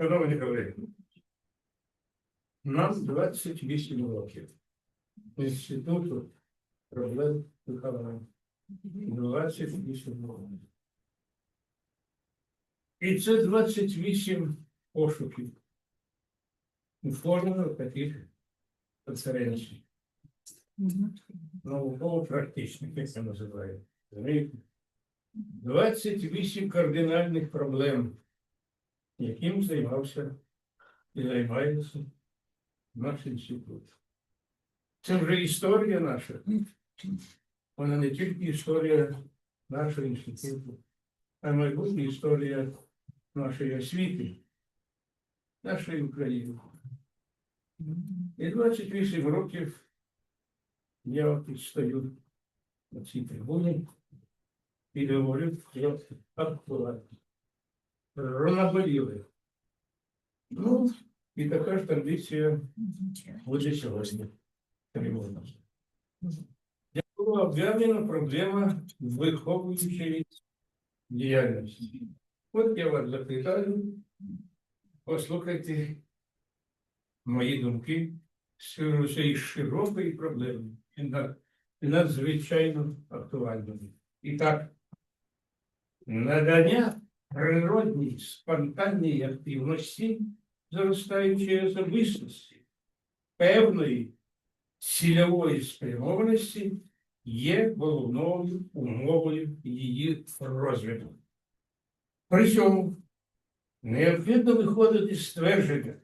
Шановні колеги, нам 28 років. Інституту проблем виховання. 28 років. І це 28 пошуків у формах таких конференцій. Науково-практичних, як це називають. 28 кардинальних проблем, яким займався і займається наш інститут. Це вже історія наша. Вона не тільки історія нашого інституту, а майбутня історія нашої освіти, нашої України. І 28 років я от стою на цій трибуні і говорю про актуальність. Про наболіли. Ну, і така ж традиція буде сьогодні. Тривожна. Була об'явлена проблема виховуючої діяльності. От я вас запитаю, послухайте мої думки з цієї широкої проблеми надзвичайно актуальної. І так, надання природній спонтанній активності зростаючої особистості, певної цільової спрямованості є головною умовою її розвитку. При цьому необхідно виходити з ствердження,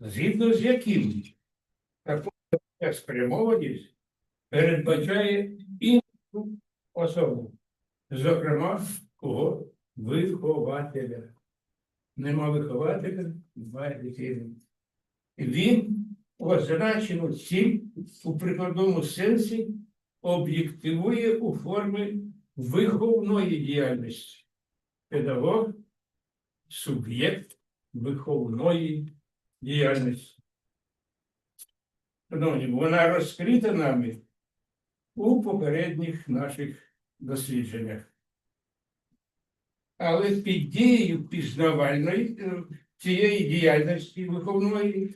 згідно з яким така спрямованість передбачає іншу особу, зокрема, кого вихователя. Нема вихователя, немає дитини. Він означену ціль у прикладному сенсі об'єктивує у формі виховної діяльності. Педагог суб'єкт виховної діяльності. Шановні, вона розкрита нами у попередніх наших дослідженнях. Але під дією пізнавальної е, цієї діяльності виховної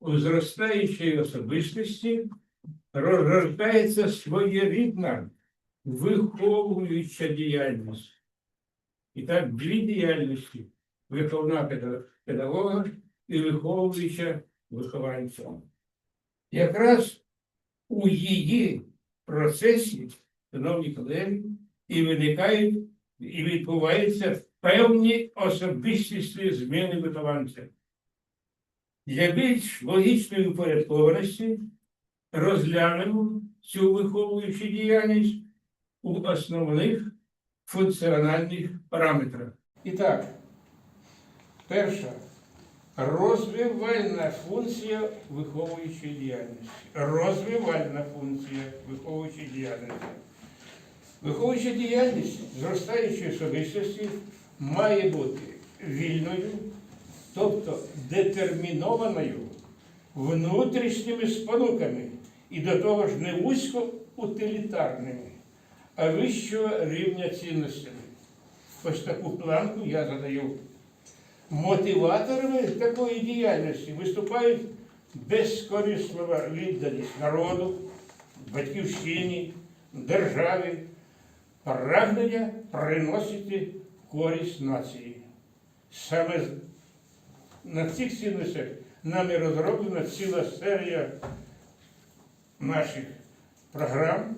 зростаючої особистості розгортається своєрідна виховуюча діяльність. І так, дві діяльності виховна педагога і виховуюча вихованця. Якраз у її процесі, шановні колеги, і виникають і відбуваються певні особистісні зміни вихованця. Для більш логічної упорядкованості розглянемо цю виховуючу діяльність у основних функціональних параметрах. І так, перша розвивальна функція виховуючої діяльності. Розвивальна функція виховуючої діяльності. Виховуюча діяльність зростаючої особистості має бути вільною, тобто детермінованою внутрішніми спонуками і до того ж не вузько утилітарними, а вищого рівня цінностями. Ось таку планку я задаю. Мотиваторами такої діяльності виступають безкорислива відданість народу, батьківщині, державі, прагнення приносити користь нації. Саме на цих цінностях нами розроблена ціла серія наших програм,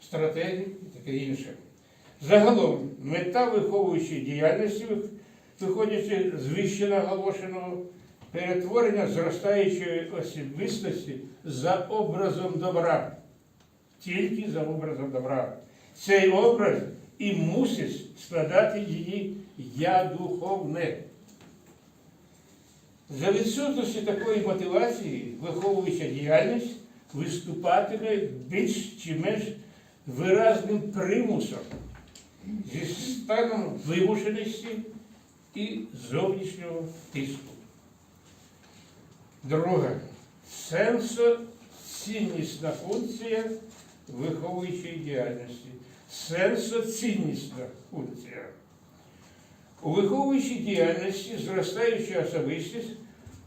стратегій і таке інше. Загалом, мета виховуючої діяльності, виходячи з вище наголошеного, перетворення зростаючої особистості за образом добра тільки за образом добра. Цей образ і мусить складати її я духовне. За відсутності такої мотивації виховуюча діяльність виступатиме більш чи менш виразним примусом зі станом вимушеності і зовнішнього тиску. Друге. Сенсоціннісна функція виховуючої діяльності. Сенсоціннісна функція. У виховуючій діяльності зростаюча особистість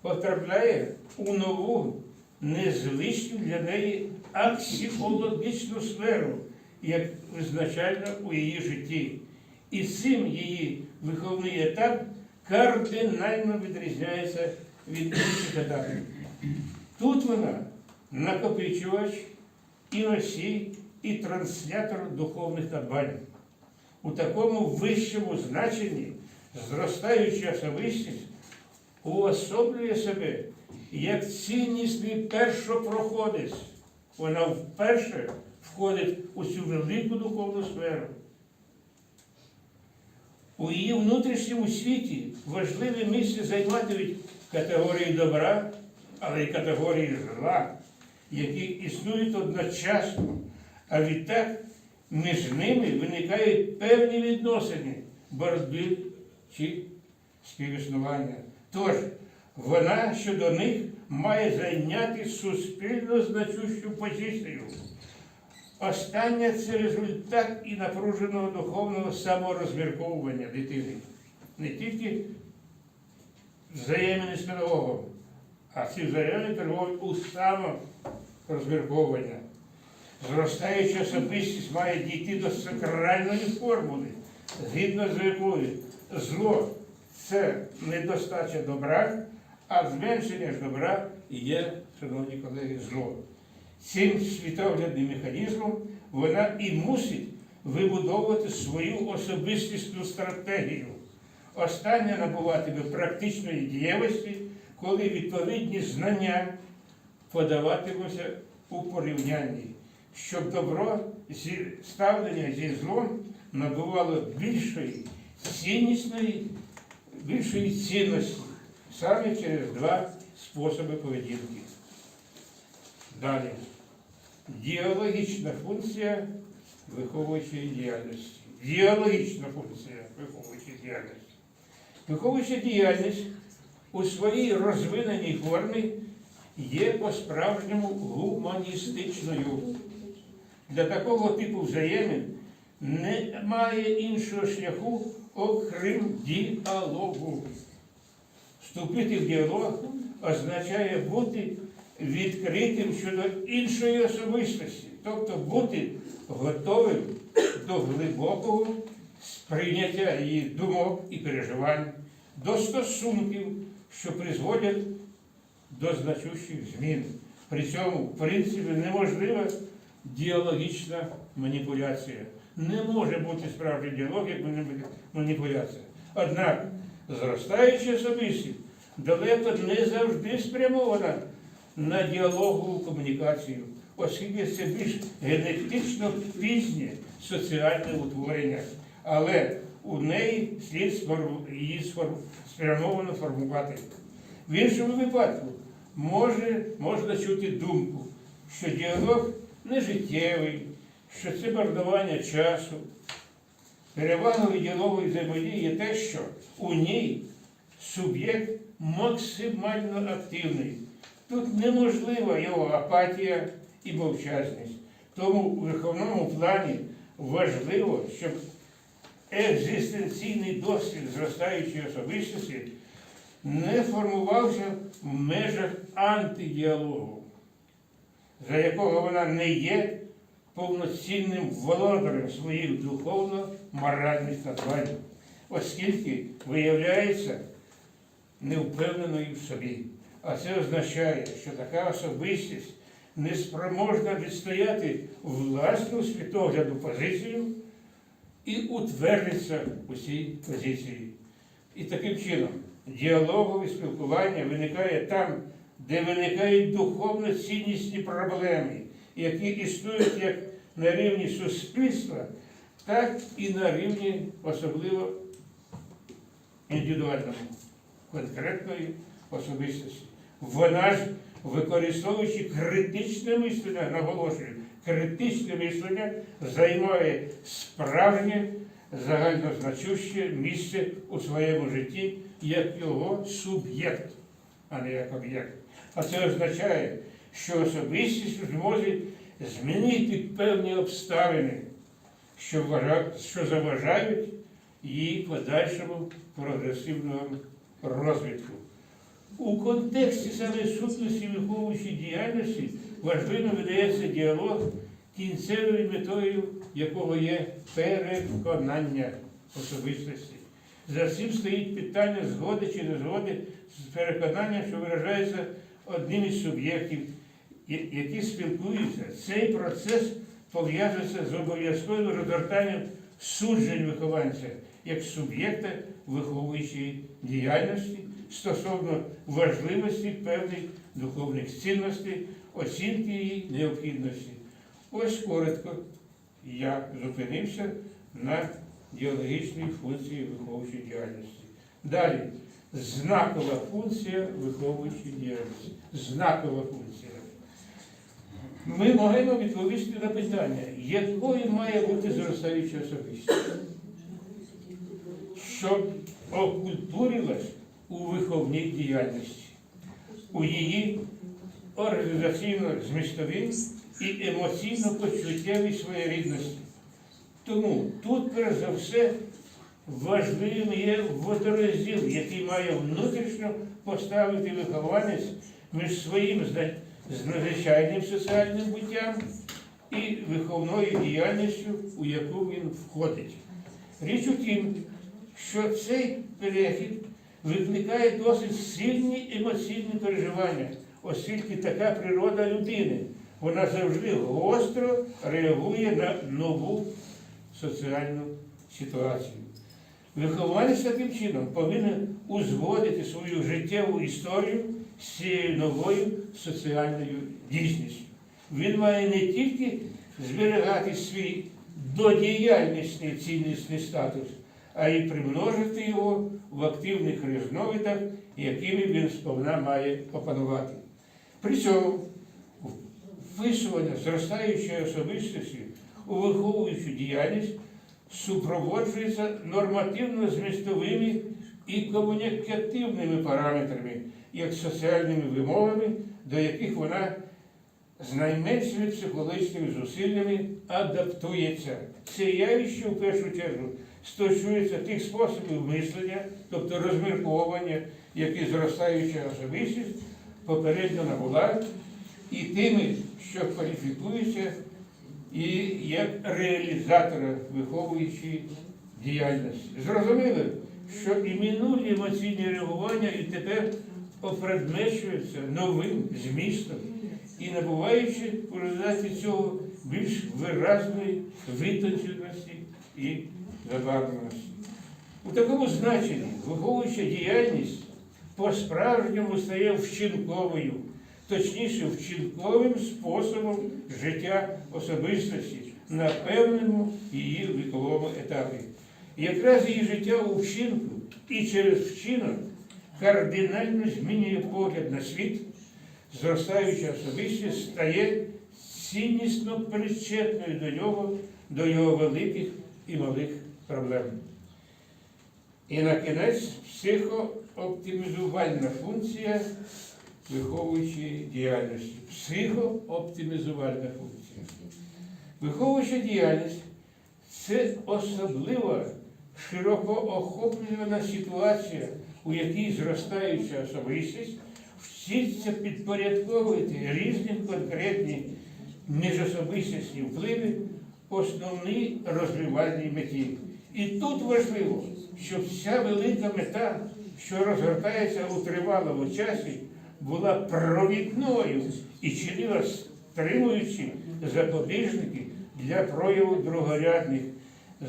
потрапляє у нову, незвичну для неї аксіологічну сферу, як визначальна у її житті. І цим її виховний етап кардинально відрізняється від інших етапів. Тут вона накопичувач і носій, і транслятор духовних надбань. У такому вищому значенні зростаюча особистість уособлює себе як ціннісний першопроходець. Вона вперше входить у цю велику духовну сферу. У її внутрішньому світі важливе місце займатимуть категорії добра, але й категорії зла, які існують одночасно, а відтак між ними виникають певні відносини, боротьби чи співіснування. Тож вона щодо них має зайняти суспільно значущу позицію. Останнє це результат і напруженого духовного саморозмірковування дитини. Не тільки взаємини з педагогом, а ці взаємини перебувають у саморозмірковання. Зростаюча особистість має дійти до сакральної формули, згідно з якою зло це недостача добра, а зменшення ж добра є, шановні колеги, зло. Цим світоглядним механізмом вона і мусить вибудовувати свою особистісну стратегію. Остання набуватиме практичної дієвості, коли відповідні знання подаватимуться у порівнянні, щоб добро зі ставлення зі злом набувало більшої ціннісної, більшої цінності саме через два способи поведінки. Далі. Діалогічна функція виховуючої діяльності. Діалогічна функція виховуючої діяльності. Виховуюча діяльність у своїй розвиненій формі є по-справжньому гуманістичною. Для такого типу взаємин немає іншого шляху, окрім діалогу. Вступити в діалог означає бути відкритим щодо іншої особистості, тобто бути готовим до глибокого сприйняття її думок і переживань, до стосунків, що призводять до значущих змін. При цьому, в принципі, неможлива діалогічна маніпуляція. Не може бути справжній діалог, як маніпуляція. Однак зростаюча особистість далеко не завжди спрямована на діалогову комунікацію, оскільки це більш генетично пізнє соціальне утворення. Але у неї слід її спрямовано формувати. В іншому випадку може, можна чути думку, що діалог не життєвий, що це марнування часу. Перевагою діалогової взаємодії є те, що у ній суб'єкт максимально активний. Тут неможлива його апатія і мовчазність. Тому у виховному плані важливо, щоб екзистенційний досвід зростаючої особистості не формувався в межах антидіалогу, за якого вона не є повноцінним володарем своїх духовно-моральних надбань, оскільки виявляється невпевненою в собі. А це означає, що така особистість не спроможна відстояти власну світогляду позицію і утвердиться у цій позиції. І таким чином діалогове спілкування виникає там, де виникають духовно ціннісні проблеми, які існують як на рівні суспільства, так і на рівні особливо індивідуальному, конкретної особистості. Вона ж, використовуючи критичне мислення, наголошую, критичне мислення займає справжнє загальнозначуще місце у своєму житті як його суб'єкт, а не як об'єкт. А це означає, що особистість зможе змінити певні обставини, що, заважають її подальшому прогресивному розвитку. У контексті саме сутності виховуючої діяльності важливо видається діалог, кінцевою метою якого є переконання особистості. За цим стоїть питання згоди чи не згоди з переконанням, що виражається одним із суб'єктів, які спілкуються. Цей процес пов'язується з обов'язковим розгортанням суджень вихованця як суб'єкта виховуючої діяльності стосовно важливості певних духовних цінностей, оцінки її необхідності. Ось коротко я зупинився на діалогічній функції виховуючої діяльності. Далі знакова функція виховуючої діяльності. Знакова функція. Ми маємо відповісти на питання, якою має бути зростаюча особистість, щоб окультурилась у виховній діяльності, у її організаційно-змістовій і емоційно-почуттєвій своєрідності. Тому тут, перш за все, важливим є водорозділ, який має внутрішньо поставити вихованець між своїм з надзвичайним соціальним буттям і виховною діяльністю, у яку він входить. Річ у тім, що цей перехід викликає досить сильні емоційні переживання, оскільки така природа людини, вона завжди гостро реагує на нову соціальну ситуацію. Вихованець таким чином повинен узгодити свою життєву історію з цією новою соціальною дійсністю. Він має не тільки зберігати свій додіяльнісний ціннісний статус, а й примножити його в активних різновидах, якими він сповна має опанувати. При цьому вписування зростаючої особистості у виховуючу діяльність супроводжується нормативно-змістовими і комунікативними параметрами, як соціальними вимогами, до яких вона з найменшими психологічними зусиллями адаптується. Це явище в першу чергу стосується тих способів мислення, тобто розмірковування, які зростаюча особистість попередньо набула, і тими, що кваліфікуються і як реалізатора виховуючої діяльності. Зрозуміло, що і минулі емоційні реагування і тепер опредмечуються новим змістом і набуваючи у результаті цього більш виразної витонченості і забарвленості. У такому значенні виховуюча діяльність по-справжньому стає вчинковою, точніше, вчинковим способом життя особистості на певному її віковому етапі. Якраз її життя у вчинку і через вчинок кардинально змінює погляд на світ, зростаюча особистість стає ціннісно причетною до нього, до його великих і малих проблем. І на кінець психооптимізувальна функція виховуючої діяльності. Психооптимізувальна функція. Виховуюча діяльність це особлива, широко охоплювана ситуація, у якій зростаюча особистість вчиться підпорядковувати різні конкретні міжособистісні впливи основній розвивальній меті. І тут важливо, щоб ця велика мета, що розгортається у тривалому часі, була провідною і чинила стримуючи запобіжники для прояву другорядних,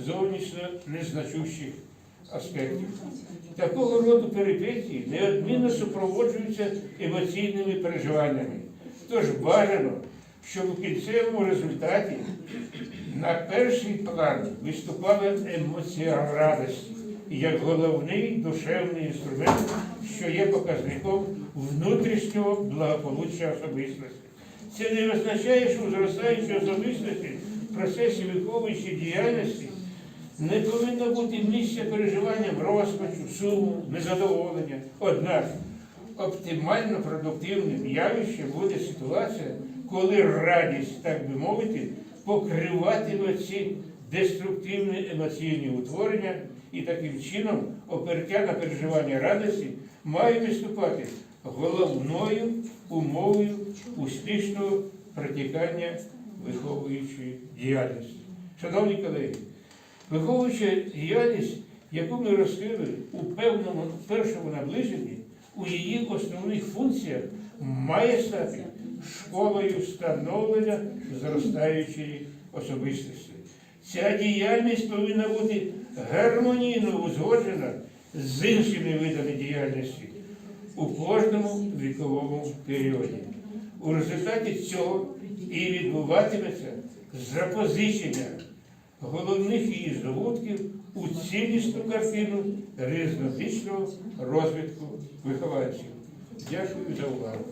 зовнішньо незначущих аспектів. Такого роду перипетії неодмінно супроводжуються емоційними переживаннями. Тож бажано, щоб у кінцевому результаті на перший план виступала емоція радості як головний душевний інструмент, що є показником внутрішнього благополуччя особистості. Це не означає, що у зростаючій особистості в процесі виховуючої діяльності не повинно бути місця переживанням розпачу, суму, незадоволення. Однак оптимально продуктивним явищем буде ситуація, коли радість, так би мовити, покриватиме ці деструктивні емоційні утворення і таким чином опертя на переживання радості має виступати головною умовою успішного протікання виховуючої діяльності. Шановні колеги, виховуюча діяльність, яку ми розкрили у певному першому наближенні, у її основних функціях має стати школою становлення зростаючої особистості. Ця діяльність повинна бути гармонійно узгоджена з іншими видами діяльності у кожному віковому періоді. У результаті цього і відбуватиметься запозичення головних її здобутків у цілісну картину різнотичного розвитку вихованців. Дякую за увагу.